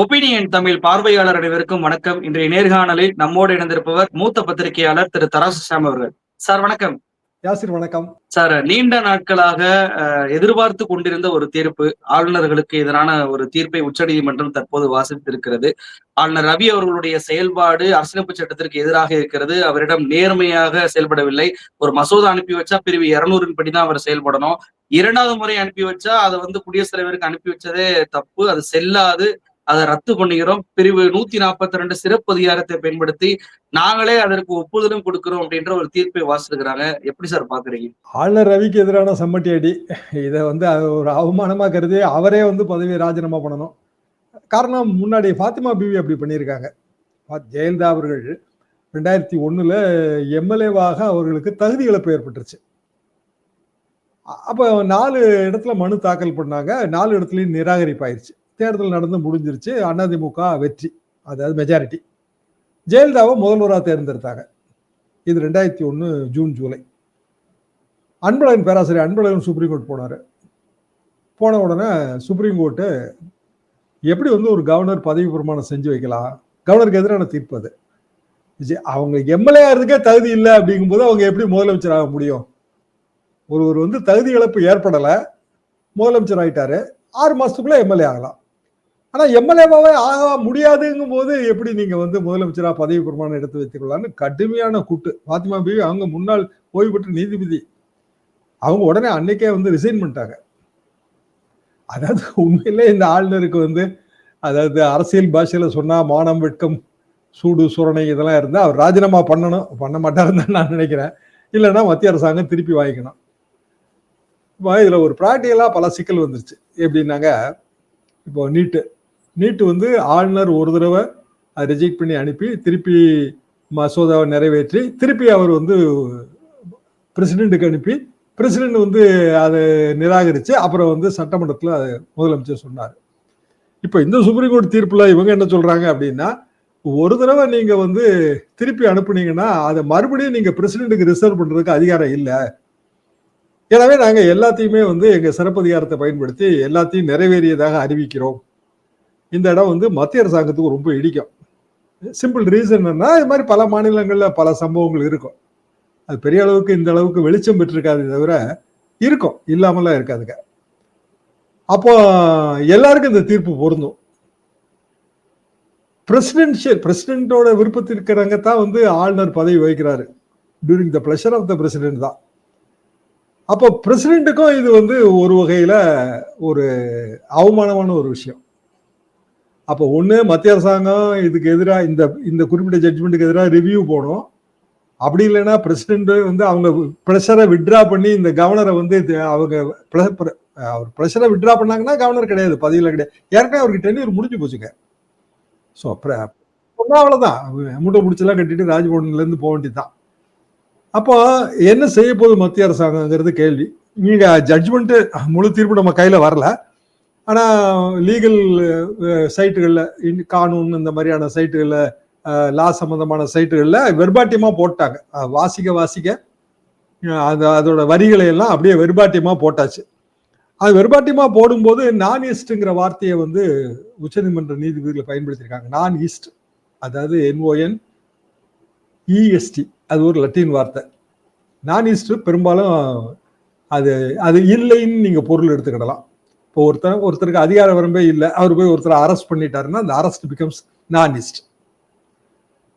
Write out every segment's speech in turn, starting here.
Opinion Tamil பார்வையாளர் அனைவருக்கும் வணக்கம். இன்றைய நேர்காணலில் நம்மோடு இணைந்திருப்பவர் மூத்த பத்திரிகையாளர் திரு தராசு சாம் அவர்கள். சார் வணக்கம். யாசிர் வணக்கம். சார் நீண்ட நாட்களாக எதிர்பார்த்து கொண்டிருந்த ஒரு தீர்ப்பு ஆளுநர்களுக்கு எதிரான ஒரு தீர்ப்பை உச்சநீதிமன்றம் தற்போது வாசித்திருக்கிறது. ஆளுநர் ரவி அவர்களுடைய செயல்பாடு அரசியலமைப்பு சட்டத்திற்கு எதிராக இருக்கிறது. அவரிடம் நேர்மையாக செயல்படவில்லை. ஒரு மசோதா அனுப்பி வச்சா பிரிவு இருநூறின் படிதான் அவர் செயல்படணும். இரண்டாவது முறை அனுப்பி வச்சா அதை வந்து குடியரசுத் தலைவருக்கு அனுப்பி வச்சதே தப்பு. அது செல்லாது. அதை ரத்து பண்ணுகிறோம் பிரிவு நூத்தி நாற்பத்தி ரெண்டு சிறப்பு அதிகாரத்தை பயன்படுத்தி நாங்களே அதற்கு ஒப்புதலும் கொடுக்கிறோம் அப்படின்ற ஒரு தீர்ப்பை வாசிருக்கிறாங்க எப்படி சார் பாக்குறீங்க ஆளுநர் ரவிக்கு எதிரான சம்மட்டி அடி. இதை வந்து அது ஒரு அவமானமா கருதி அவரே வந்து பதவியை ராஜினாமா பண்ணணும். காரணம் முன்னாடி ஃபாத்திமா பிவி அப்படி பண்ணியிருக்காங்க. பா- ஜெயலலிதா அவர்கள் ரெண்டாயிரத்தி ஒண்ணுல எம்எல்ஏவாக அவர்களுக்கு தகுதி இழப்பு ஏற்பட்டுருச்சு. அப்போ நாலு இடத்துல மனு தாக்கல் பண்ணாங்க. நாலு இடத்துலையும் நிராகரிப்பாயிருச்சு. தேர்தல் நடந்து முடிஞ்சிருச்சு. அதிமுக வெற்றி. அதாவது மெஜாரிட்டி ஜெயலலிதாவை முதல்வராக தேர்ந்தெடுத்தாங்க. இது ரெண்டாயிரத்தி ஒன்று ஜூன் ஜூலை. அன்பழகன் பேராசிரியர் அன்பழகன் சுப்ரீம் கோர்ட் போனார். போன உடனே சுப்ரீம் கோர்ட்டு எப்படி வந்து ஒரு கவர்னர் பதவி பிரமாணம் செஞ்சு வைக்கலாம்? கவர்னருக்கு எதிரான தீர்ப்பு அது. அவங்க எம்எல்ஏ ஆகிறதுக்கே தகுதி இல்லை அப்படிங்கும்போது அவங்க எப்படி முதலமைச்சர் ஆக முடியும்? ஒருவர் வந்து தகுதி இழப்பு ஏற்படலை. முதலமைச்சர் ஆகிட்டாரு ஆறு மாதத்துக்குள்ளே எம்எல்ஏ ஆகலாம். ஆனால் எம்எல்ஏவாவே ஆக முடியாதுங்கும் போது எப்படி நீங்கள் வந்து முதலமைச்சராக பதவி பிரமாணம் எடுத்து வைத்துக்கொள்ளலாம்னு கடுமையான கூட்டு. பாத்திமா பிவி அவங்க முன்னாள் ஓய்வு பெற்ற நீதிபதி. அவங்க உடனே அன்னைக்கே வந்து ரிசைன் பண்ணிட்டாங்க. அதாவது உண்மையிலே இந்த ஆளுநருக்கு வந்து அதாவது அரசியல் பாஷையில் சொன்னால் மானம் வெட்கம் சூடு சுரணை இதெல்லாம் இருந்தால் அவர் ராஜினாமா பண்ணணும். பண்ண மாட்டாருன்னு தான் நான் நினைக்கிறேன். இல்லைன்னா மத்திய அரசாங்கம் திருப்பி வாங்கிக்கணும். இப்போ இதில் ஒரு ப்ராக்டிக்கலாக பல சிக்கல் வந்துருச்சு. எப்படின்னாங்க இப்போ நீட்டு. நீட்டு வந்து ஆளுநர் ஒரு தடவை ரிஜெக்ட் பண்ணி அனுப்பி திருப்பி மசோதாவை நிறைவேற்றி திருப்பி அவர் வந்து பிரசிடெண்ட்டுக்கு அனுப்பி பிரசிடென்ட் வந்து அதை நிராகரித்து அப்புறம் வந்து சட்டமன்றத்தில் முதலமைச்சர் சொன்னார். இப்போ இந்த சுப்ரீம் கோர்ட் தீர்ப்பில் இவங்க என்ன சொல்கிறாங்க அப்படின்னா ஒரு தடவை நீங்கள் வந்து திருப்பி அனுப்புனீங்கன்னா அதை மறுபடியும் நீங்கள் பிரசிடெண்ட்டுக்கு ரிசர்வ் பண்ணுறதுக்கு அதிகாரம் இல்லை. எனவே நாங்கள் எல்லாத்தையுமே வந்து எங்கள் சிறப்பு அதிகாரத்தை பயன்படுத்தி எல்லாத்தையும் நிறைவேறியதாக அறிவிக்கிறோம். இந்த இடம் வந்து மத்திய அரசாங்கத்துக்கு ரொம்ப இடிக்கும். சிம்பிள் ரீசன் என்னன்னா இது மாதிரி பல மாநிலங்களில் பல சம்பவங்கள் இருக்கும். அது பெரிய அளவுக்கு இந்த அளவுக்கு வெளிச்சம் பெற்றிருக்காது தவிர இருக்கும். இல்லாமலாம் இருக்காதுங்க. அப்போ எல்லாருக்கும் இந்த தீர்ப்பு பொருந்தும். பிரசிடென்ஷியல் பிரசிடென்ட்டோட விருப்பத்திற்கிறவங்க தான் வந்து ஆளுநர் பதவி வகிக்கிறாரு. During the pleasure of the president தான். அப்போ பிரசிடென்ட்டுக்கும் இது வந்து ஒரு வகையில் ஒரு அவமானமான ஒரு விஷயம். அப்போ ஒண்ணு மத்திய அரசாங்கம் இதுக்கு எதிராக இந்த இந்த குறிப்பிட்ட ஜட்ஜ்மெண்ட்டுக்கு எதிராக ரிவ்யூ போடும் அப்படி இல்லைன்னா பிரசிடென்ட் வந்து அவங்க ப்ரெஷரை விட்ரா பண்ணி இந்த கவர்னரை வந்து இது அவங்க அவர் ப்ரெஷரை விட்ரா பண்ணாங்கன்னா கவர்னர் கிடையாது பதவியில் கிடையாது. ஏற்கனவே அவருக்கு டென்யூர் முடிஞ்சு போச்சுங்க. ஸோ அவ்வளோதான் மூட்டை பிடிச்செல்லாம் கட்டிட்டு ராஜ்பவன்லேருந்து போக வேண்டியதுதான். அப்போ என்ன செய்ய போகுது மத்திய அரசாங்கங்கிறது கேள்வி. நீங்கள் ஜட்ஜ்மெண்ட்டு முழு தீர்ப்பு நம்ம கையில் வரல. ஆனால் லீகல் சைட்டுகளில் கானூன் இந்த மாதிரியான சைட்டுகளில் லா சம்பந்தமான சைட்டுகளில் வெர்பாட்டியமாக போட்டாங்க. வாசிக்க வாசிக்க அந்த அது அதோட வரிகளை எல்லாம் அப்படியே வெறுபாட்டியமாக போட்டாச்சு. அது வெறுபாட்டியமாக போடும்போது நான் ஈஸ்ட்டுங்கிற வார்த்தையை வந்து உச்சநீதிமன்ற நீதிபதிகளை பயன்படுத்தியிருக்காங்க. நான் ஈஸ்ட் அதாவது என்ஓஎன் இஎஸ்டி அது ஒரு லத்தீன் வார்த்தை. நான் ஈஸ்ட் பெரும்பாலும் அது அது இல்லைன்னு நீங்கள் பொருள் எடுத்துக்கிடலாம். இப்போ ஒருத்தர் ஒருத்தருக்கு அதிகார வரம்பே இல்லை அவர் போய் ஒருத்தரை அரெஸ்ட் பண்ணிட்டாருன்னா அந்த அரெஸ்ட் பிகம்ஸ் நான் நானிஸ்ட்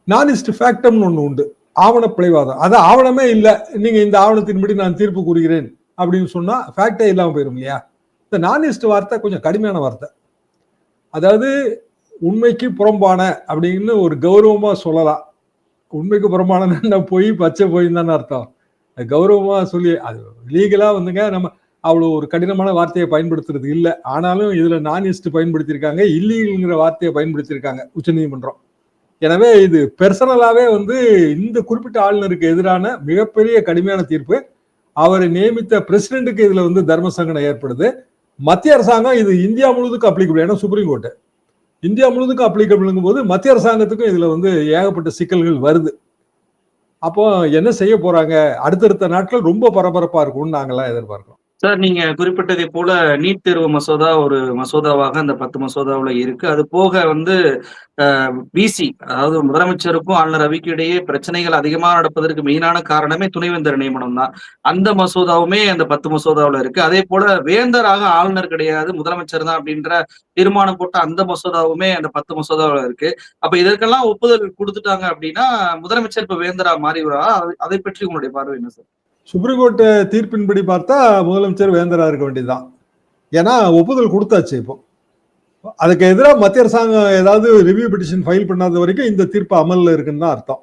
நான் ஃபேக்டம்னு ஒன்று உண்டு. ஆவண பிழைவாதம். அது ஆவணமே இல்லை. நீங்க இந்த ஆவணத்தின்படி நான் தீர்ப்பு கூறுகிறேன் அப்படின்னு சொன்னா ஃபேக்டே இல்லாமல் போயிடும் இல்லையா? இந்த நான் வார்த்தை கொஞ்சம் கடுமையான வார்த்தை. அதாவது உண்மைக்கு புறம்பான அப்படின்னு ஒரு கௌரவமா சொல்லலாம். உண்மைக்கு புறம்பான போய் பச்சை போய் தானே அர்த்தம். கௌரவமாக கௌரவமா சொல்லி அது லீகலா வந்துங்க நம்ம அவ்வளோ ஒரு கடினமான வார்த்தையை பயன்படுத்துறது இல்லை. ஆனாலும் இதில் நான் ஈஸ்ட் பயன்படுத்தியிருக்காங்க இல்லீகல்ங்கிற வார்த்தையை பயன்படுத்தியிருக்காங்க உச்சநீதிமன்றம் எனவே இது பெர்சனலாகவே வந்து இந்த குறிப்பிட்ட ஆளுநருக்கு எதிரான மிகப்பெரிய கடுமையான தீர்ப்பு. அவரை நியமித்த பிரசிடென்ட்டுக்கு இதில் வந்து தர்ம சங்கடம் ஏற்படுது. மத்திய அரசாங்கம் இது இந்தியா முழுவதுக்கும் அப்ளிகபிள் ஏன்னா சுப்ரீம் கோர்ட்டு இந்தியா முழுவதுக்கும் அப்ளிகபிள்ங்கும் போது மத்திய அரசாங்கத்துக்கும் இதில் வந்து ஏகப்பட்ட சிக்கல்கள் வருது. அப்போ என்ன செய்ய போறாங்க? அடுத்தடுத்த நாட்கள் ரொம்ப பரபரப்பாக இருக்கும்னு நாங்கள்லாம் எதிர்பார்க்கிறோம். சார் நீங்க குறிப்பிட்டதை போல நீட் தேர்வு மசோதா ஒரு மசோதாவாக அந்த பத்து மசோதாவில் இருக்கு. அது போக வந்து பிசி அதாவது முதலமைச்சருக்கும் ஆளுநர் ரவிக்கு இடையே பிரச்சனைகள் அதிகமாக நடப்பதற்கு மெயினான காரணமே துணைவேந்தர் நியமனம் தான். அந்த மசோதாவுமே அந்த பத்து மசோதாவில் இருக்கு. அதே போல வேந்தராக ஆளுநர் கிடையாது முதலமைச்சர் தான் அப்படின்ற தீர்மானம் போட்ட அந்த மசோதாவுமே அந்த பத்து மசோதாவில் இருக்கு. அப்ப இதற்கெல்லாம் ஒப்புதல் கொடுத்துட்டாங்க அப்படின்னா முதலமைச்சர் இப்ப வேந்தரா மாறி வரா அதை பற்றி உங்களுடைய பார்வை என்ன சார்? சுப்ரீம் கோர்ட்டு தீர்ப்பின்படி பார்த்தா முதலமைச்சர் வேந்தரா இருக்க வேண்டியதுதான். ஏன்னா ஒப்புதல் கொடுத்தாச்சு இப்போ. அதுக்கு எதிராக மத்திய அரசாங்கம் ஏதாவது ரிவ்யூ பெட்டிஷன் ஃபைல் பண்ணாத வரைக்கும் இந்த தீர்ப்பு அமலில் இருக்குன்னு தான் அர்த்தம்.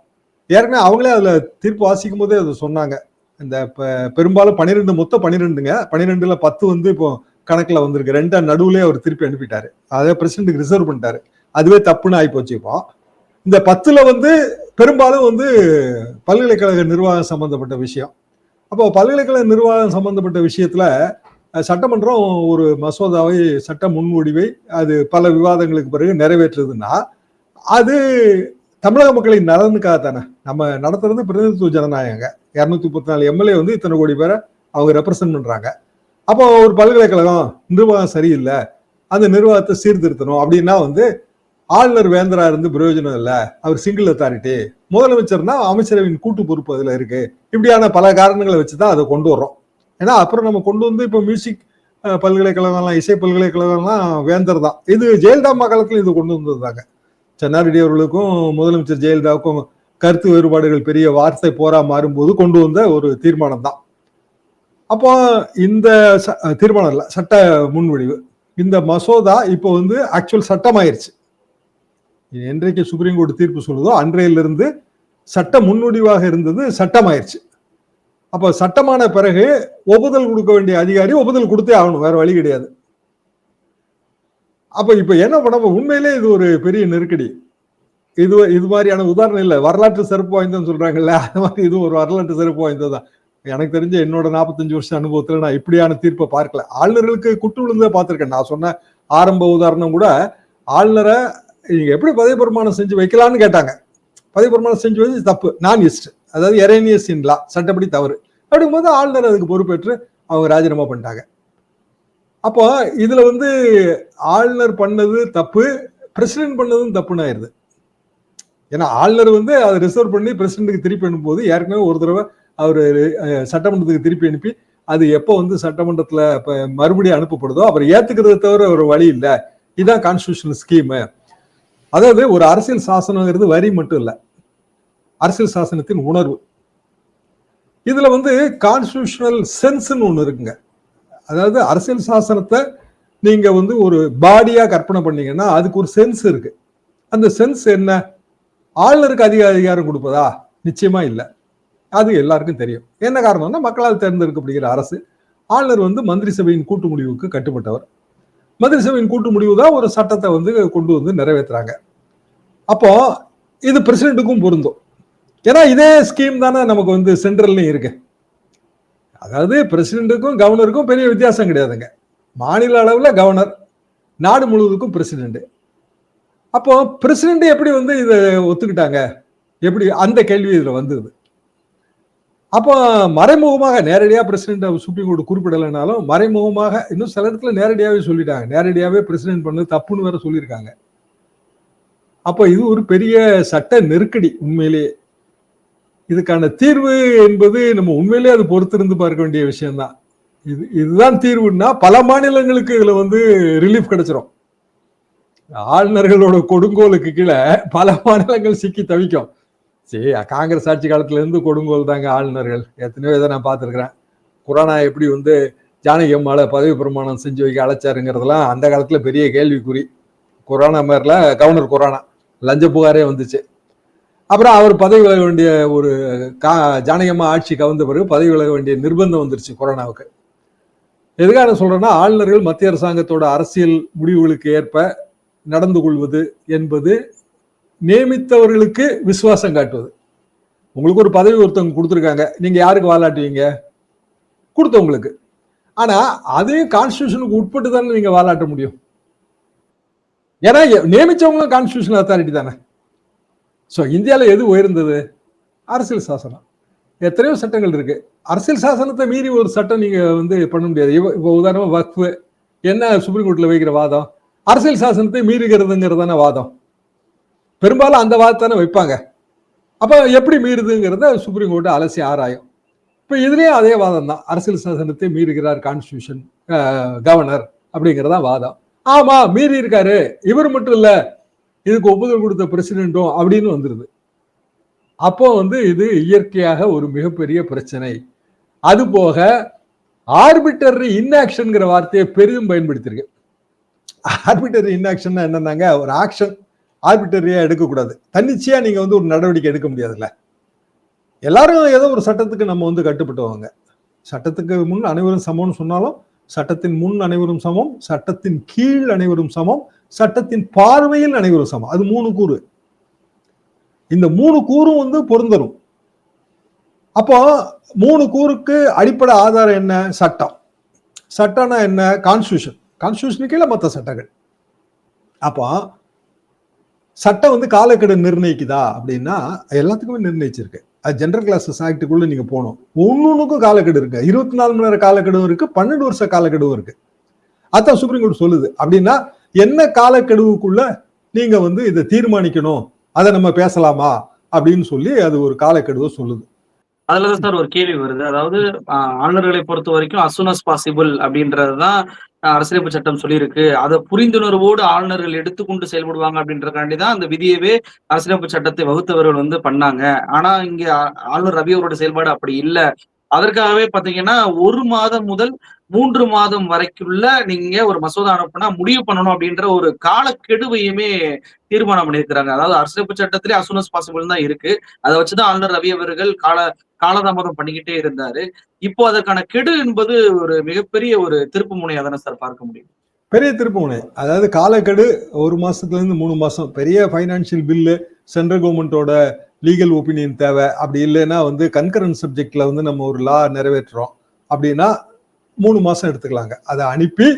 ஏற்கனவே அவங்களே அதில் தீர்ப்பு வாசிக்கும் போதே அதை சொன்னாங்க. இந்த பெரும்பாலும் பன்னிரெண்டு மொத்தம் பன்னிரெண்டுங்க பன்னிரெண்டுல பத்து வந்து இப்போ கணக்கில் வந்திருக்கு. ரெண்டா நடுவுலயே அவர் திருப்பி அனுப்பிட்டாரு. அதே பிரசிடண்ட்டுக்கு ரிசர்வ் பண்ணிட்டாரு. அதுவே தப்புன்னு ஆயிப்போச்சு இப்போ. இந்த பத்தில் வந்து பெரும்பாலும் வந்து பல்கலைக்கழக நிர்வாகம் சம்பந்தப்பட்ட விஷயம். அப்போ பல்கலைக்கழக நிர்வாகம் சம்பந்தப்பட்ட விஷயத்துல சட்டமன்றம் ஒரு மசோதாவை சட்ட முன்வடிவை அது பல விவாதங்களுக்கு பிறகு நிறைவேற்றுதுன்னா அது தமிழக மக்களின் நலனுக்காக தானே. நம்ம நடத்துறது பிரதிநிதித்துவ ஜனநாயகங்க. இரநூத்தி முப்பத்தி நாலு எம்எல்ஏ வந்து இத்தனை கோடி பேரை அவங்க ரெப்ரசென்ட் பண்றாங்க. அப்போ ஒரு பல்கலைக்கழகம் நிர்வாகம் சரியில்லை. அந்த நிர்வாகத்தை சீர்திருத்தணும் அப்படின்னா வந்து ஆளுநர் வேந்தரா இருந்து பிரயோஜனம் இல்லை. அவர் சிங்கிள் அத்தாரிட்டி முதலமைச்சர்னா அமைச்சரவையின் கூட்டு பொறுப்பு அதுல இருக்கு. இப்படியான பல காரணங்களை வச்சுதான் அதை கொண்டு வர்றோம். ஏன்னா அப்புறம் நம்ம கொண்டு வந்து இப்போ மியூசிக் பல்கலைக்கழகம்லாம் இசை பல்கலைக்கழகம்லாம் வேந்தர் தான். இது ஜெயலலிதா அம்மா காலத்துல இது கொண்டு வந்ததுதாங்க. சென்னாரெட்டி அவர்களுக்கும் முதலமைச்சர் ஜெயலலிதாவுக்கும் கருத்து வேறுபாடுகள் பெரிய வார்த்தை போரா மாறும்போது கொண்டு வந்த ஒரு தீர்மானம் தான். அப்போ இந்த தீர்மானம் இல்லை சட்ட முன்வடிவு. இந்த மசோதா இப்போ வந்து ஆக்சுவல் சட்டமாயிருச்சு. என்றைக்கு சுப்ரீம் கோர்ட் தீர்ப்பு சொல்லுதோ அன்றையிலிருந்து சட்ட முன்னுடிவாக இருந்தது சட்டமாயிருச்சு. அப்போ சட்டமான பிறகு ஒப்புதல் கொடுக்க வேண்டிய அதிகாரி ஒப்புதல் கொடுத்தே ஆகணும் வேற வழி கிடையாது. அப்போ இப்போ என்ன பண்ண உண்மையிலே இது ஒரு பெரிய நெருக்கடி. இது இது மாதிரியான உதாரணம் இல்லை. வரலாற்று சிறப்பு வாய்ந்ததுன்னு சொல்றாங்கல்ல அது மாதிரி இது ஒரு வரலாற்று சிறப்பு வாய்ந்தது தான். எனக்கு தெரிஞ்ச என்னோட நாற்பத்தஞ்சு வருஷம் அனுபவத்தில் நான் இப்படியான தீர்ப்பை பார்க்கல. ஆளுநர்களுக்கு குட்டு விழுந்ததை பார்த்துருக்கேன். நான் சொன்ன ஆரம்ப உதாரணம் கூட ஆளுநரை நீங்கள் எப்படி பதவி பிரமாணம் செஞ்சு வைக்கலான்னு கேட்டாங்க. பதவி பிரமாணம் செஞ்சு வச்சு தப்பு. நான் இஸ்ட் அதாவது எரேனியஸ் இன்லா சட்டப்படி தவறு. அப்படிங்கும்போது ஆளுநர் அதுக்கு பொறுப்பேற்று அவங்க ராஜினாமா பண்ணிட்டாங்க. அப்போ இதில் வந்து ஆளுநர் பண்ணது தப்பு பிரசிடென்ட் பண்ணதும் தப்புன்னு ஆயிடுது ஏன்னா ஆளுநர் வந்து அதை ரிசர்வ் பண்ணி பிரசிடென்ட்டுக்கு திருப்பி அனுப்பும்போது ஏற்கனவே ஒரு தடவை அவர் சட்டமன்றத்துக்கு திருப்பி அனுப்பி அது எப்போ வந்து சட்டமன்றத்தில் இப்போ மறுபடியும் அனுப்பப்படுதோ அவர் ஏற்றுக்கிறத தவிர ஒரு வழி இல்லை. இதுதான் கான்ஸ்டியூஷனல் ஸ்கீமு அதாவது ஒரு அரசியல் சாசனங்கிறது வரி மட்டும் இல்லை. அரசியல் சாசனத்தின் உணர்வு. இதுல வந்து கான்ஸ்டியூஷனல் சென்ஸ்ன்னு ஒன்று இருக்குங்க. அதாவது அரசியல் சாசனத்தை நீங்க வந்து ஒரு பாடியா கற்பனை பண்ணீங்கன்னா அதுக்கு ஒரு சென்ஸ் இருக்கு. அந்த சென்ஸ் என்ன? ஆளுநருக்கு அதிக அதிகாரம் கொடுப்பதா? நிச்சயமா இல்லை. அது எல்லாருக்கும் தெரியும். என்ன காரணம்னா மக்களால் தேர்ந்தெடுக்கப்படுகிற அரசு ஆளுநர் வந்து மந்திரி சபையின் கூட்டு முடிவுக்கு கட்டுப்பட்டவர். மந்திரி சபையின் கூட்டு முடிவு தான் ஒரு சட்டத்தை வந்து கொண்டு வந்து நிறைவேற்றுறாங்க அப்போ இது பிரசிடென்ட்டுக்கும் பொருந்தும். ஏன்னா இதே ஸ்கீம் தானே நமக்கு வந்து சென்ட்ரல்லையும் இருக்கு. அதாவது பிரசிடென்ட்டுக்கும் கவர்னருக்கும் பெரிய வித்தியாசம் கிடையாதுங்க. மாநில அளவில் கவர்னர் நாடு முழுவதுக்கும் பிரசிடென்ட் அப்போ பிரசிடென்ட் எப்படி வந்து இதை ஒத்துக்கிட்டாங்க? எப்படி அந்த கேள்வி இதில் வந்தது? அப்போ மறைமுகமாக நேரடியாக பிரசிடென்ட் சுப்ரீம் கோர்ட் குறிப்பிடலைனாலும் மறைமுகமாக இன்னும் சில இடத்துல நேரடியாகவே சொல்லிட்டாங்க. நேரடியாகவே பிரசிடென்ட் பண்ணு தப்புன்னு வேற சொல்லியிருக்காங்க. அப்போ இது ஒரு பெரிய சட்ட நெருக்கடி உண்மையிலேயே. இதுக்கான தீர்வு என்பது நம்ம உண்மையிலேயே அது பொறுத்திருந்து பார்க்க வேண்டிய விஷயம்தான். இது இதுதான் தீர்வுன்னா பல மாநிலங்களுக்கு இதுல வந்து ரிலீஃப் கிடைச்சிரும். ஆளுநர்களோட கொடுங்கோலுக்கு கீழே பல மாநிலங்கள் சிக்கி தவிக்கும். சரி காங்கிரஸ் ஆட்சி காலத்திலேருந்து கொடுங்கோல் தாங்க ஆளுநர்கள். எத்தனையோ இதை நான் பார்த்துருக்குறேன். குரானா எப்படி வந்து ஜானகி அம்மால பதவி பிரமாணம் செஞ்சு வைக்க அழைச்சாருங்கிறதெல்லாம் அந்த காலத்தில் பெரிய கேள்விக்குறி. கொரோனா மாதிரில கவர்னர் கொரோனா. லஞ்ச புகாரே வந்துச்சு. அப்புறம் அவர் பதவி விலக வேண்டிய ஒரு கா ஜானகம்மா ஆட்சி கவர்ந்த பிறகு பதவி விலக வேண்டிய நிர்பந்தம் வந்துருச்சு கொரோனாவுக்கு. எதுக்காக சொல்கிறேன்னா ஆளுநர்கள் மத்திய அரசாங்கத்தோட அரசியல் முடிவுகளுக்கு ஏற்ப நடந்து கொள்வது என்பது நியமித்தவர்களுக்கு விசுவாசம் காட்டுவது. உங்களுக்கு ஒரு பதவி ஒருத்தவங்க கொடுத்துருக்காங்க. நீங்கள் யாருக்கு வாலாட்டுவீங்க? கொடுத்தவங்களுக்கு. ஆனால் அதையும் கான்ஸ்டியூஷனுக்கு உட்பட்டு தானே நீங்கள் வாலாட்ட முடியும். ஏன்னா நியமித்தவங்களும் கான்ஸ்டியூஷன் அத்தாரிட்டி தானே. ஸோ இந்தியாவில் எது உயர்ந்தது? அரசியல் சாசனம். எத்தனையோ சட்டங்கள் இருக்கு. அரசியல் சாசனத்தை மீறி ஒரு சட்டம் நீங்க வந்து பண்ண முடியாது. இப்போ இப்போ உதாரணமா வக்ஃபு. என்ன சுப்ரீம் கோர்ட்ல வைக்கிற வாதம்? அரசியல் சாசனத்தை மீறுகிறதுங்கிறதான வாதம். பெரும்பாலும் அந்த வாதத்தானே வைப்பாங்க. அப்போ எப்படி மீறுதுங்கிறத சுப்ரீம் கோர்ட்டு அலசி ஆராயும். இப்போ இதுலேயும் அதே வாதம் தான். அரசியல் சாசனத்தை மீறுகிறார் கான்ஸ்டியூஷன் கவர்னர் அப்படிங்கிறதான் வாதம். ஆமாம் மீறி இருக்காரு. இவர் மட்டும் இல்லை இதுக்கு ஒப்புதல் கொடுத்த பிரசிடென்ட்டும் அப்படின்னு வந்துடுது அப்போ வந்து இது இயற்கையாக ஒரு மிகப்பெரிய பிரச்சனை. அது போக ஆர்பிட்டரி இன்ஆக்ஷன்ங்கிற வார்த்தையை பெரிதும் பயன்படுத்தியிருக்கு. Arbitrary inaction என்னன்னாங்க? ஒரு ஆக்ஷன் ஆர்பிட்டரியா எடுக்கக்கூடாது. தன்னிச்சையா நீங்க வந்து ஒரு நடவடிக்கை எடுக்க முடியாதுல்ல. எல்லாரும் ஏதோ ஒரு சட்டத்துக்கு நம்ம வந்து கட்டுப்பட்டுவாங்க. சட்டத்துக்கு முன் அனைவரும் சமம்னு சொன்னாலும் சட்டத்தின் முன் அனைவரும் சமம் சட்டத்தின் கீழ் அனைவரும் சமம் சட்டத்தின் பார்வையில் அனைவரும் சமம். அது மூணு கூறு. இந்த மூணு கூறும் வந்து பொருந்தரும். அப்போ மூணு கூறுக்கு அடிப்படை ஆதாரம் என்ன? சட்டம். சட்டம்னா என்ன? கான்ஸ்டியூஷன் கான்ஸ்டியூஷனுக்கு கீழே மற்ற சட்டங்கள். அப்போ சட்டம் வந்து காலக்கெடு நிர்ணயிக்குதா அப்படின்னா எல்லாத்துக்குமே நிர்ணயிச்சிருக்கு. அது ஜென்ரல் கிளாஸஸ் ஆக்டுக்குள்ள நீங்க போகணும். ஒன்னொன்னுக்கும் காலக்கெடு இருக்கு. இருபத்தி நாலு மணி நேரம் காலக்கெடுவும் இருக்கு. பன்னெண்டு வருஷ காலக்கெடுவும் இருக்கு. அதான் சுப்ரீம் கோர்ட் சொல்லுது. அப்படின்னா என்ன காலக்கெடுவுக்குள்ள நீங்க வந்து இதை தீர்மானிக்கணும்? அதை நம்ம பேசலாமா? அப்படின்னு சொல்லி அது ஒரு காலக்கெடுவை சொல்லுது. அதுலதான் சார் ஒரு கேள்வி வருது. அதாவது ஆளுநர்களை பொறுத்த வரைக்கும் அஸ் பாசிபிள் அப்படின்றதுதான் அரசியலமைப்பு சட்டம் சொல்லியிருக்கு. அதை புரிந்துணர்வோடு ஆளுநர்கள் எடுத்துக்கொண்டு செயல்படுவாங்க அப்படின்றதுக்காண்டிதான் அந்த விதியவே அரசியலமைப்பு சட்டத்தை வகுத்தவர்கள் வந்து பண்ணாங்க. ஆனா இங்க ஆளுநர் ரவி அவரோட செயல்பாடு அப்படி இல்லை. அதற்காகவே பாத்தீங்கன்னா ஒரு மாதம் முதல் மூன்று மாதம் வரைக்குள்ள நீங்க ஒரு மசோதா அனுப்புனா முடிவு பண்ணணும் அப்படின்ற ஒரு காலக்கெடுவையுமே தீர்மானம் பண்ணியிருக்கிறாங்க. அதாவது அரசியலமைப்பு சட்டத்திலே as பாசிபிள் தான் இருக்கு. அதை வச்சுதான் ஆளுநர் ரவி அவர்கள் கால காலதாமதம் பண்ணிக்கிட்டே இருந்தாரு. இப்போ அதற்கான கெடு என்பது ஒரு மிகப்பெரிய ஒரு திருப்பு முனையா தானே சார் பார்க்க முடியும். பெரிய திருப்புமுனை அதாவது காலக்கெடு ஒரு மாசத்துல இருந்து மூணு மாசம். பெரிய பைனான்சியல் பில்லு சென்ட்ரல் கவர்மெண்டோட லீகல் ஒப்பீனியன் தேவை. அப்படி இல்லைன்னா வந்து கன்கரன்ட் சப்ஜெக்ட்ல வந்து நம்ம ஒரு லா நிறைவேற்றுறோம். அப்படின்னா மூணு மாதம் எடுத்துக்கலாங்க. அதை அனுப்பி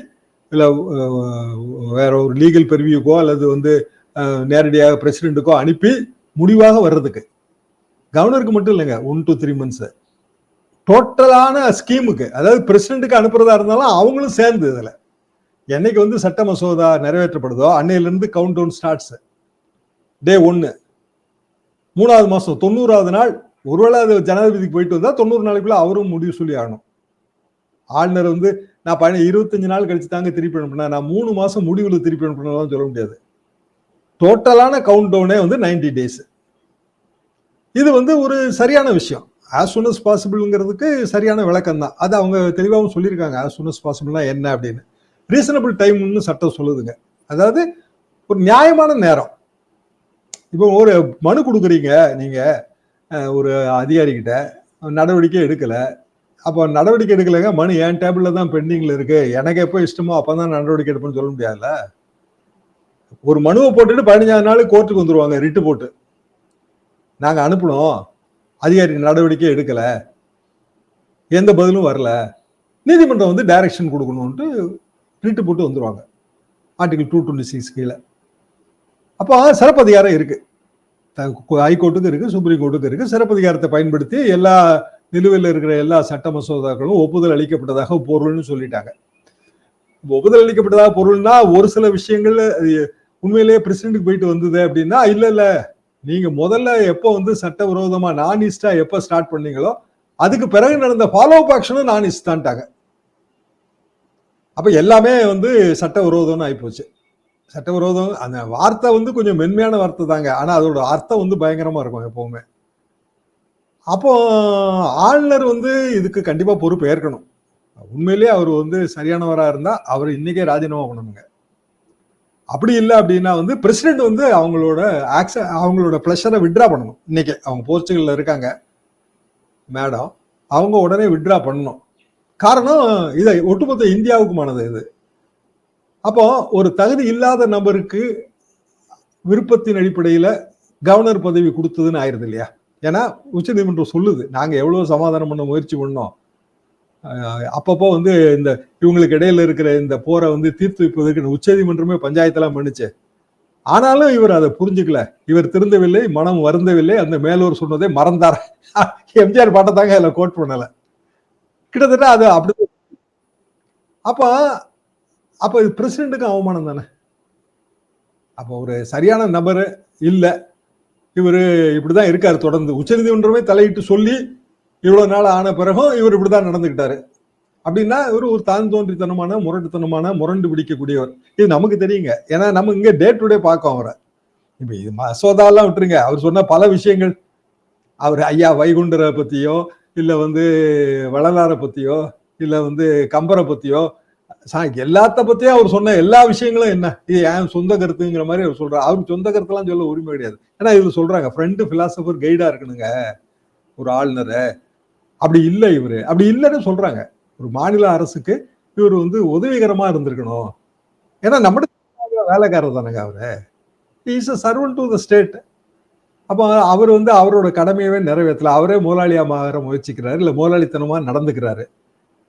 இல்லை வேற ஒரு லீகல் பெர்வியூக்கோ அல்லது வந்து நேரடியாக பிரசிடென்ட்டுக்கோ அனுப்பி முடிவாக வர்றதுக்கு. கவர்னருக்கு மட்டும் இல்லைங்க ஒன் டூ த்ரீ மந்த்ஸு டோட்டலான ஸ்கீமுக்கு அதாவது பிரசிடென்ட்டுக்கு அனுப்புறதா இருந்தாலும் அவங்களும் சேர்ந்து இதில். என்னைக்கு வந்து சட்ட மசோதா நிறைவேற்றப்படுதோ அன்னையிலிருந்து கவுண்ட் டவுன் ஸ்டார்ட்ஸ் டே ஒன்று மூணாவது மாதம் தொண்ணூறாவது நாள் ஒருவேளை அது ஜனாதிபதிக்கு போயிட்டு வந்தால் தொண்ணூறு நாளைக்குள்ள அவரும் முடிவு சொல்லி ஆகணும். ஆளுநர் வந்து நான் பழனி இருபத்தஞ்சு நாள் கழிச்சு தாங்க திருப்பி அனுப்பினேன். நான் மூணு மாசம் முடிவில் திருப்பி அனுப்புனதான் சொல்ல முடியாது. டோட்டலான கவுண்ட் டவுனே வந்து 90 டேஸ் இது வந்து ஒரு சரியான விஷயம். ஆஸ் சூன் அஸ் பாசிபிள்ங்கிறதுக்கு சரியான விளக்கம் தான். அது அவங்க தெளிவாகவும் சொல்லியிருக்காங்க. ஆஸ் சூன் அஸ் பாசிபிள்னா என்ன அப்படின்னு. ரீசனபிள் டைம்னு சட்டம் சொல்லுதுங்க. அதாவது ஒரு நியாயமான நேரம். இப்போ ஒரு மனு கொடுக்குறீங்க நீங்கள் ஒரு அதிகாரிகிட்ட நடவடிக்கை எடுக்கலை. அப்போ நடவடிக்கை எடுக்கலைங்க. மனு என் டேபிளில் தான் பெண்டிங்கில் இருக்கு. எனக்கு எப்போ இஷ்டமோ அப்போ தான் நடவடிக்கை எடுப்பேன்னு சொல்ல முடியாதுல்ல? ஒரு மனுவை போட்டுட்டு பதினஞ்சாவது நாள் கோர்ட்டுக்கு வந்துருவாங்க ரிட்டு போட்டு. நாங்கள் அனுப்பணும் அதிகாரி நடவடிக்கை எடுக்கலை. எந்த பதிலும் வரல. நீதிமன்றம் வந்து டைரக்ஷன் கொடுக்கணும்ட்டு ரிட்டு போட்டு வந்துருவாங்க. ஆர்டிகல் டூ டுவெண்ட்டி சிக்ஸ் கீழே. அப்போ சிறப்பு அதிகாரம் இருக்குது ஹைகோர்ட்டுக்கு இருக்குது சுப்ரீம் கோர்ட்டுக்கு இருக்குது சிறப்பு அதிகாரத்தை பயன்படுத்தி எல்லா நிலுவையில் இருக்கிற எல்லா சட்ட மசோதாக்களும் ஒப்புதல் அளிக்கப்பட்டதாக பொருள்னு சொல்லிட்டாங்க. ஒப்புதல் அளிக்கப்பட்டதாக பொருள்னா ஒரு சில விஷயங்கள் உண்மையிலேயே பிரசிடென்ட்டுக்கு போயிட்டு வந்தது அப்படின்னா இல்ல இல்ல. நீங்க முதல்ல எப்போ வந்து சட்டவிரோதமா நான் இஸ்டா எப்போ ஸ்டார்ட் பண்ணீங்களோ அதுக்கு பிறகு நடந்த ஃபாலோ அப் ஆக்ஷனும் நான் இஸ்தான்ட்டாங்க அப்ப எல்லாமே வந்து சட்டவிரோதம்னு ஆயிப்போச்சு. சட்டவிரோதம் அந்த வார்த்தை வந்து கொஞ்சம் மென்மையான வார்த்தை தாங்க. ஆனா அதோட அர்த்தம் வந்து பயங்கரமா இருக்கும் எப்பவுமே. அப்போ ஆளுநர் வந்து இதுக்கு கண்டிப்பா பொறுப்பு ஏற்கணும். உண்மையிலேயே அவர் வந்து சரியானவரா இருந்தா அவர் இன்னைக்கே ராஜினாமா பண்ணணுங்க. அப்படி இல்லை அப்படின்னா வந்து பிரசிடென்ட் வந்து அவங்களோட ஆக்ச அவங்களோட ப்ளஷரை விட்ரா பண்ணணும். இன்னைக்கு அவங்க போர்ச்சுகல்ல இருக்காங்க மேடம் அவங்க உடனே விட்ரா பண்ணணும். காரணம் இதை ஒட்டுமொத்த இந்தியாவுக்குமானது இது. அப்போ ஒரு தகுதி இல்லாத நபருக்கு விருப்பத்தின் அடிப்படையில் கவர்னர் பதவி கொடுத்ததுன்னு ஆயிருது இல்லையா? ஏன்னா உச்சநீதிமன்றம் சொல்லுது. நாங்கள் எவ்வளோ சமாதானம் பண்ண முயற்சி பண்ணோம். அப்பப்போ வந்து இந்த இவங்களுக்கு இடையில இருக்கிற இந்த போரை வந்து தீர்த்து வைப்பதற்கு உச்சநீதிமன்றமே பஞ்சாயத்தெல்லாம் பண்ணுச்சு. ஆனாலும் இவர் அதை புரிஞ்சுக்கல. இவர் திருந்தவில்லை மனம் வருந்தவில்லை. அந்த மேலோர் சொன்னதை மறந்தார்? எம்ஜிஆர் பாட்டை தாங்க அதில் கோட் பண்ணல. கிட்டத்தட்ட அது அப்படி அப்போ அப்போ இது பிரசிடென்ட்டுக்கும் அவமானம் தானே? அப்போ ஒரு சரியான நபர் இல்லை. இவரு இப்படிதான் இருக்காரு தொடர்ந்து. உச்சநீதிமன்றமே தலையிட்டு சொல்லி இவ்வளோ நாள் ஆன பிறகும் இவர் இப்படிதான் நடந்துக்கிட்டாரு. அப்படின்னா இவர் ஒரு தான் தோன்றித்தனமான முரட்டுத்தனமான முரண்டு பிடிக்கக்கூடியவர். இது நமக்கு தெரியுங்க. ஏன்னா நம்ம இங்கே டே டு டே பார்க்கோம் அவரை. இப்போ இது மசோதாலாம் விட்டுருங்க. அவர் சொன்ன பல விஷயங்கள். அவர் ஐயா வைகுண்டரை பற்றியோ இல்லை வந்து வள்ளலாரை பற்றியோ இல்லை வந்து கம்பரை பற்றியோ எல்லாத்த பத்தியும் அவர் சொன்ன எல்லா விஷயங்களும் என்ன? இது என் சொந்த கருத்துங்கிற மாதிரி அவர் சொல்றாரு. அவருக்கு சொந்த கருத்தெல்லாம் சொல்ல உரிமை கிடையாது. ஏன்னா இவர் சொல்றாங்க ஃப்ரெண்டு பிலாசபர் கைடா இருக்கணுங்க. ஒரு ஆளுநர். அப்படி இல்லை இவரு. அப்படி இல்லைன்னு சொல்றாங்க. ஒரு மாநில அரசுக்கு இவர் வந்து உதவிகரமா இருந்திருக்கணும். ஏன்னா நம்மகிட்ட வேலைக்காரர் தானேங்க அவரு. Is a servant to the state அப்போ அவர் வந்து அவரோட கடமையவே நிறைவேற்றல. அவரே முதலாளியாக மாற முயற்சிக்கிறாரு இல்ல முதலாளித்தனமாக நடந்துக்கிறாரு.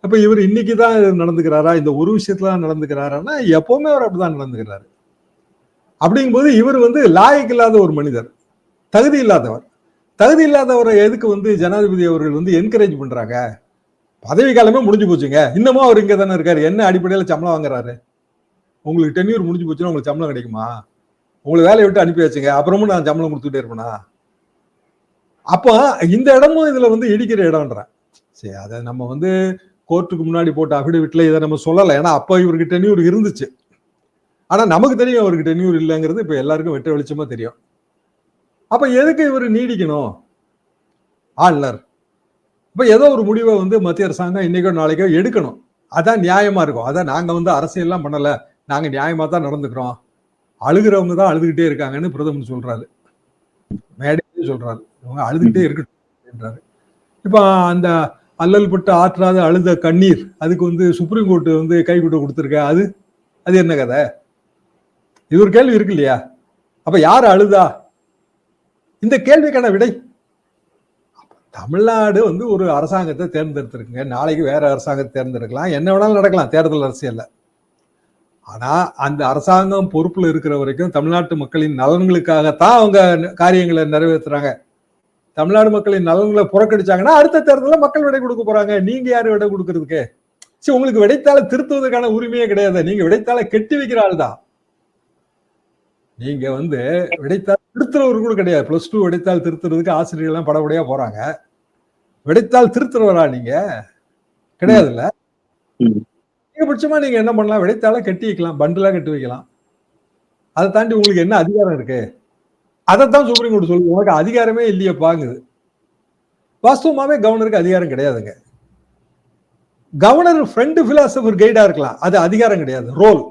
அப்ப இவர் இன்னைக்கு தான் நடந்துக்கிறாரா? இந்த ஒரு விஷயத்துல தான் நடந்துக்கிறாரான்னா எப்பவுமே அவர் அப்படிதான் நடந்துக்கிறாரு. அப்படிங்கும்போது இவர் வந்து லாயக் இல்லாத ஒரு மனிதர். தகுதி இல்லாதவர். தகுதி இல்லாதவரை எதுக்கு வந்து ஜனாதிபதி அவர்கள் வந்து என்கரேஜ் பண்றாங்க? பதவி காலமே முடிஞ்சு போச்சுங்க. இன்னமும் அவர் இங்கே தானே இருக்காரு. என்ன அடிப்படையில் சம்பளம் வாங்குறாரு? உங்களுக்கு டென்யூர் முடிஞ்சு போச்சுன்னா உங்களுக்கு சம்பளம் கிடைக்குமா? உங்களை வேலையை விட்டு அனுப்பி வச்சுங்க. அப்புறமும் நான் சம்பளம் கொடுத்துட்டே இருப்பேனா? அப்போ இந்த இடமும் இதில் வந்து இடிக்கிற இடம்ன்றேன். சரி அதை நம்ம வந்து கோர்ட்டுக்கு முன்னாடி போட்ட அபிடவிட்ல இதை நம்ம சொல்லலை. ஏன்னா அப்போ இவருக்கு டென்யூர் இருந்துச்சு. ஆனா நமக்கு தெரியும் அவருக்கு டென்யூர் இல்லைங்கிறது இப்ப எல்லாருக்கும் வெட்ட வெளிச்சமாக தெரியும். அப்ப எதுக்கு இவர் நீடிக்கணும்? ஆளுநர் இப்போ ஏதோ ஒரு முடிவை வந்து மத்திய அரசாங்கம் இன்னைக்கோ நாளைக்கோ எடுக்கணும். அதான் நியாயமா இருக்கும். அதான் நாங்க வந்து அரசியல்லாம் பண்ணல. நாங்க நியாயமா தான் நடந்துக்கிறோம். அழுகிறவங்க தான் அழுதுகிட்டே இருக்காங்கன்னு பிரதமர் சொல்றாரு. மேடையே சொல்றாரு. அவங்க அழுதுகிட்டே இருக்கட்டும் அப்படின்றாரு. இப்போ அந்த அல்லல் பட்டு ஆற்றாத அழுத கண்ணீர் அதுக்கு வந்து சுப்ரீம் கோர்ட்டு வந்து கைவிட்டு கொடுத்துருக்க. அது அது என்ன கதை? இது ஒரு கேள்வி இருக்கு இல்லையா? அப்ப யார் அழுதா? இந்த கேள்விக்கான விடை. தமிழ்நாடு வந்து ஒரு அரசாங்கத்தை தேர்ந்தெடுத்திருக்குங்க. நாளைக்கு வேற அரசாங்கத்தை தேர்ந்தெடுக்கலாம். என்ன வேணாலும் நடக்கலாம். தேர்தல் அரசியல்ல. ஆனா அந்த அரசாங்கம் பொறுப்புல இருக்கிற வரைக்கும் தமிழ்நாட்டு மக்களின் நலன்களுக்காகத்தான் அவங்க காரியங்களை நிறைவேற்றுறாங்க தமிழ்நாடு மக்களின் நலன்களை புறக்கணிச்சாங்கன்னா அடுத்த தேர்தலில் மக்கள் விடை கொடுக்க போறாங்க. நீங்க யாரு விடை கொடுக்கறதுக்கு? சரி உங்களுக்கு விடைத்தாள திருத்துவதற்கான உரிமையே கிடையாது. நீங்க விடைத்தாள கெட்டி வைக்கிற ஆள் தான். நீங்க வந்து விடைத்தாள் திருத்துறவர் கூட கிடையாது. பிளஸ் டூ விடைத்தாள் திருத்துறதுக்கு ஆசிரியர்கள் எல்லாம் படபடியா போறாங்க. விடைத்தாள் திருத்துறவரா நீங்க? கிடையாதுல்ல. அதிகபட்சமா நீங்க என்ன பண்ணலாம்? விடைத்தாள கட்டி வைக்கலாம். பண்டிலா கட்டி வைக்கலாம். அதை தாண்டி உங்களுக்கு என்ன அதிகாரம் இருக்கு? அதைத்தான் சுப்ரீம் கோர்ட் சொல்லுது. உனக்கு அதிகாரமே இல்லையே பாங்குது வாஸ்தவமாவே கவர்னருக்கு அதிகாரம் கிடையாதுங்க. கவர்னர் ஃப்ரெண்டு பிலாசபர் கைடா இருக்கலாம். அது அதிகாரம் கிடையாது. ரோல்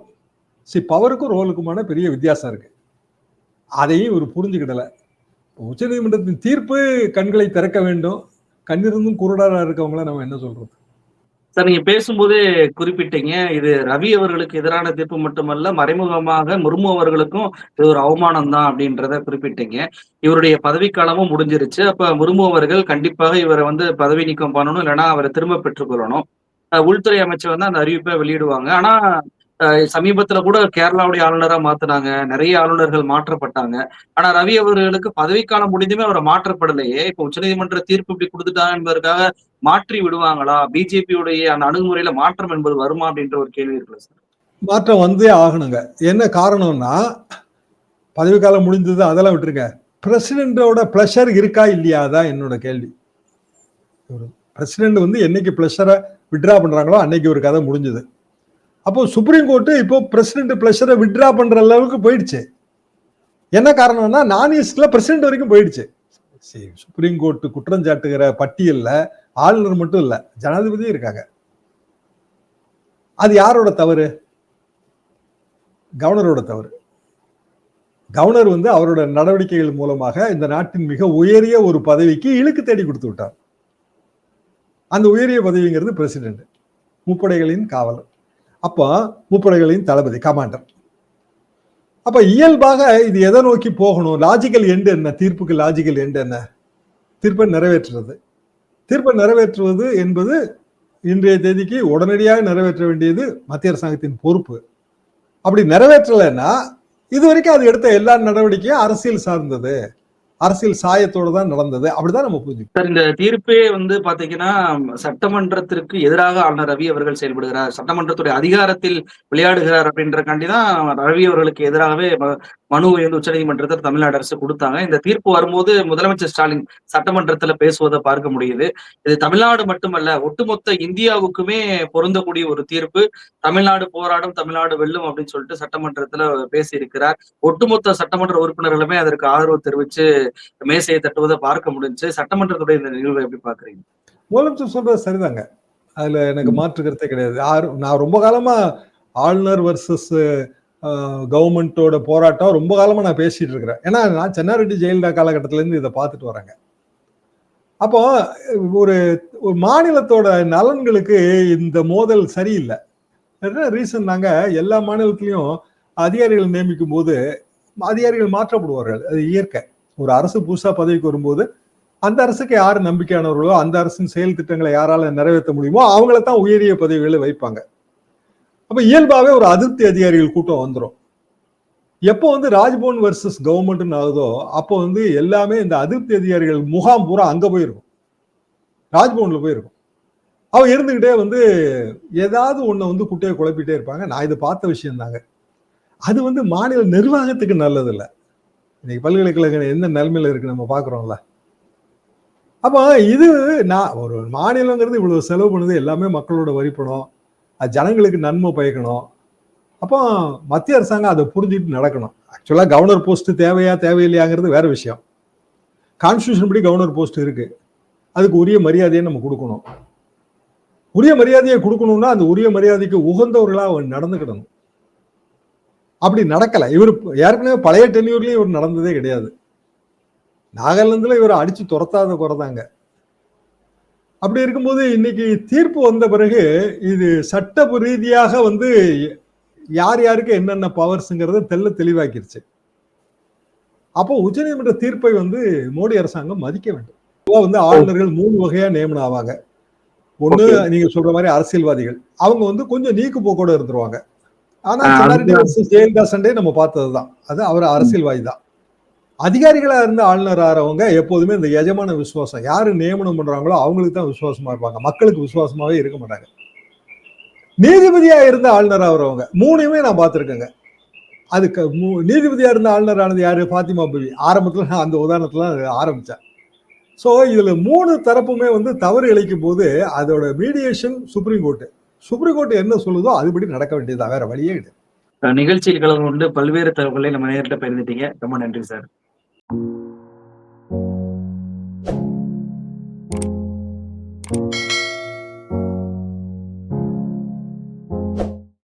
சி பவருக்கும் ரோலுக்குமான பெரிய வித்தியாசம் இருக்கு. அதையும் இவர் புரிஞ்சுக்கிடல. உச்சநீதிமன்றத்தின் தீர்ப்பு கண்களை திறக்க வேண்டும். கண்ணிருந்தும் குருடராக இருக்கவங்கள நம்ம என்ன சொல்றது? சார் நீங்க பேசும்போதே குறிப்பிட்டீங்க. இது ரவி அவர்களுக்கு எதிரான தீர்ப்பு மட்டுமல்ல மறைமுகமாக முர்மு அவர்களுக்கும் இது ஒரு அவமானம் தான் அப்படின்றத குறிப்பிட்டீங்க. இவருடைய பதவிக்காலமும் முடிஞ்சிருச்சு. அப்ப முர்மு அவர்கள் கண்டிப்பாக இவரை வந்து பதவி நீக்கம் பண்ணணும் இல்லைன்னா அவரை திரும்ப பெற்றுக்கொள்ளணும். அஹ் உள்துறை அமைச்சர் வந்து அந்த அறிவிப்பை வெளியிடுவாங்க. ஆனா சமீபத்துல கூட கேரளாவுடைய ஆளுநரா மாத்துனாங்க. நிறைய ஆளுநர்கள் மாற்றப்பட்டாங்க. ஆனா ரவி அவர்களுக்கு பதவிக்காலம் முடிந்துமே அவரை மாற்றப்படலையே. இப்ப உச்சநீதிமன்ற தீர்ப்பு இப்படி கொடுத்துட்டாங்க என்பதற்காக மாற்றி விடுவாங்களா? பிஜேபியுடைய அந்த அணுகுமுறையில மாற்றம் என்பது வருமா அப்படின்ற ஒரு கேள்வி இருக்குல்ல சார். மாற்றம் வந்தே ஆகணுங்க. என்ன காரணம்னா பதவிக்காலம் முடிந்தது அதெல்லாம் விட்டுருங்க. பிரசிடென்டோட ப்ளஷர் இருக்கா இல்லையா தான் என்னோட கேள்வி. ஒரு பிரசிடென்ட் வந்து என்னைக்கு ப்ளஷரை விட்ரா பண்ணுறாங்களோ அன்னைக்கு ஒரு கதை முடிஞ்சது. அப்போ சுப்ரீம் கோர்ட்டு இப்போ பிரசிடென்ட் ப்ளஷரை விட்ரா பண்ணுற அளவுக்கு போயிடுச்சு. என்ன காரணம்னா நான் ஈஸ்ட்ல பிரசிடென்ட் வரைக்கும் போயிடுச்சு. சரி, சுப்ரீம் கோர்ட்டு குற்றம் சாட்டுகிற பட்டியலில் ஆளுநர் மட்டும் இல்லை ஜனாதிபதியும் இருக்காங்க. அது யாரோட தவறு? கவர்னரோட தவறு. கவர்னர் வந்து அவரோட நடவடிக்கைகள் மூலமாக இந்த நாட்டின் மிக உயரிய ஒரு பதவிக்கு இழுக்கு தேடி கொடுத்து விட்டார். அந்த உயரிய பதவிங்கிறது பிரசிடென்ட் முப்படைகளின் காவலர். அப்போ முப்படைகளின் தளபதி கமாண்டர் அப்ப இயல்பாக இது எதை நோக்கி போகணும்? லாஜிக்கல் எண்டு என்ன? தீர்ப்புக்கு லாஜிக்கல் எண்டு என்ன? தீர்ப்பை நிறைவேற்றுறது. தீர்ப்பை நிறைவேற்றுவது என்பது இன்றைய தேதிக்கு உடனடியாக நிறைவேற்ற வேண்டியது மத்திய அரசாங்கத்தின் பொறுப்பு. அப்படி நிறைவேற்றலைன்னா இது வரைக்கும் அது எடுத்த எல்லா நடவடிக்கையும் அரசியல் சார்ந்தது. அரசியல் சாயத்தோடு தான் நடந்தது. அப்படிதான் நம்ம புரிஞ்சுக்கணும் சார் இந்த தீர்ப்பே வந்து பாத்தீங்கன்னா சட்டமன்றத்திற்கு எதிராக ஆளுநர் ரவி அவர்கள் செயல்படுகிறார். சட்டமன்றத்துடைய அதிகாரத்தில் விளையாடுகிறார் அப்படின்றக்காண்டி தான் ரவி அவர்களுக்கு எதிராகவே மனுவை வந்து உச்சநீதிமன்றத்தில் தமிழ்நாடு அரசு கொடுத்தாங்க. இந்த தீர்ப்பு வரும்போது முதலமைச்சர் ஸ்டாலின் சட்டமன்றத்துல பேசுவதை பார்க்க முடியுது. இது தமிழ்நாடு மட்டுமல்ல ஒட்டுமொத்த இந்தியாவுக்குமே பொருந்தக்கூடிய ஒரு தீர்ப்பு. தமிழ்நாடு போராடும் தமிழ்நாடு வெல்லும் அப்படின்னு சொல்லிட்டு சட்டமன்றத்துல பேசியிருக்கிறார். ஒட்டுமொத்த சட்டமன்ற உறுப்பினர்களுமே அதற்கு ஆதரவு தெரிவிச்சு மேசையை தட்டுவதை பார்க்க முடிஞ்சு சட்டமன்றத்துடைய இந்த நிகழ்வை எப்படி பாக்குறீங்க முதலமைச்சர் சொல்றது சரிதாங்க. அதுல எனக்கு மாற்று கருத்தே கிடையாது. நான் ரொம்ப காலமா ஆளுநர் வர்சஸ் கவர்மெண்ட்டோட போராட்டம் ரொம்ப காலமாக நான் பேசிகிட்டு இருக்கிறேன். ஏன்னா நான் சென்னாரெட்டி ஜெயலலிதா காலகட்டத்திலேருந்து இதை பார்த்துட்டு வரேங்க. அப்போ ஒரு ஒரு மாநிலத்தோட நலன்களுக்கு இந்த மோதல் சரியில்லை. என்ன ரீசன் நாங்கள் எல்லா மாநிலத்திலையும் அதிகாரிகள் நியமிக்கும் போது அதிகாரிகள் மாற்றப்படுவார்கள். அது இயற்கை. ஒரு அரசு புதுசாக பதவிக்கு வரும்போது அந்த அரசுக்கு யார் நம்பிக்கையானவர்களோ அந்த அரசின் செயல் திட்டங்களை யாரால நிறைவேற்ற முடியுமோ அவங்கள தான் உயரிய பதவிகளை வைப்பாங்க. அப்ப இயல்பாவே ஒரு அதிருப்தி அதிகாரிகள் கூட்டம் வந்துடும் எப்போ வந்து ராஜ்பவன் வர்சஸ் கவர்மெண்ட்னு ஆகுதோ அப்போ வந்து எல்லாமே இந்த அதிருப்தி அதிகாரிகள் முகாம் பூரா அங்க போயிருக்கும். ராஜ்பவன்ல போயிருக்கும். அவ இருந்துகிட்டே வந்து ஏதாவது ஒண்ணு வந்து குட்டையை குழப்பிட்டே இருப்பாங்க. நான் இதை பார்த்த விஷயம் தாங்க அது வந்து மாநில நிர்வாகத்துக்கு நல்லது இல்ல இன்னைக்கு பல்கலைக்கழக எந்த நிலைமையில இருக்கு நம்ம பாக்குறோம்ல அப்போ இது நான் ஒரு மாநிலங்கிறது இவ்வளவு செலவு பண்ணுது எல்லாமே மக்களோட வரிப்பணம். அது ஜனங்களுக்கு நன்மை பயக்கணும். அப்போ மத்திய அரசாங்கம் அதை புரிஞ்சுட்டு நடக்கணும். ஆக்சுவலாக கவர்னர் போஸ்ட் தேவையா தேவையில்லையாங்கிறது வேற விஷயம். கான்ஸ்டியூஷன் படி கவர்னர் போஸ்ட் இருக்கு. அதுக்கு உரிய மரியாதையை நம்ம கொடுக்கணும். உரிய மரியாதையை கொடுக்கணும்னா அந்த உரிய மரியாதைக்கு உகந்தவர்களா அவர் நடந்துக்கிடணும். அப்படி நடக்கல. இவர் ஏற்கனவே பழைய டென்யூர்லயும் இவர் நடந்ததே கிடையாது. நாகாலாந்துல இவரை அடிச்சு துரத்தாத குறைதாங்க அப்படி இருக்கும்போது இன்னைக்கு தீர்ப்பு வந்த பிறகு இது சட்ட ரீதியாக வந்து யார் யாருக்கு என்னென்ன பவர்ஸுங்கிறத தெல்ல தெளிவாக்கிருச்சு. அப்போ உச்சநீதிமன்ற தீர்ப்பை வந்து மோடி அரசாங்கம் மதிக்க வேண்டும். வந்து ஆளுநர்கள் மூணு வகையா நியமனம் ஆவாங்க ஒண்ணு. நீங்க சொல்ற மாதிரி அரசியல்வாதிகள். அவங்க வந்து கொஞ்சம் நீக்கு போக்கோட இருந்துருவாங்க. ஆனா ஜெயலலிதா சண்டே நம்ம பார்த்ததுதான். அது அவர் அரசியல்வாதி தான். அதிகாரிகளாக இருந்த ஆளுநர் ஆகிறவங்க எப்போதுமே இந்த எஜமான விசுவாசம் யார் நியமனம் பண்ணுறாங்களோ அவங்களுக்கு தான் விசுவாசமாக இருப்பாங்க. மக்களுக்கு விசுவாசமாகவே இருக்க மாட்டாங்க. நீதிபதியாக இருந்த ஆளுநர் ஆகிறவங்க மூணையுமே நான் பார்த்துருக்கேங்க. அதுக்கு மூ- நீதிபதியாக இருந்த ஆளுநர் ஆனது யார்? பாத்திமா பவி ஆரம்பத்தில் நான் அந்த உதாரணத்துல ஆரம்பித்தேன் ஸோ இதில் மூணு தரப்புமே வந்து தவறு இழைக்கும் போது அதோட mediation supreme court. Supreme court என்ன சொல்லுதோ அதுபடி நடக்க வேண்டியதாக வேற வழியே கிடையாது நிகழ்ச்சியில் கலந்து கொண்டு பல்வேறு தகவல்களை நம்ம நேரிட்ட பகிர்ந்துட்டீங்க. ரொம்ப நன்றி சார்.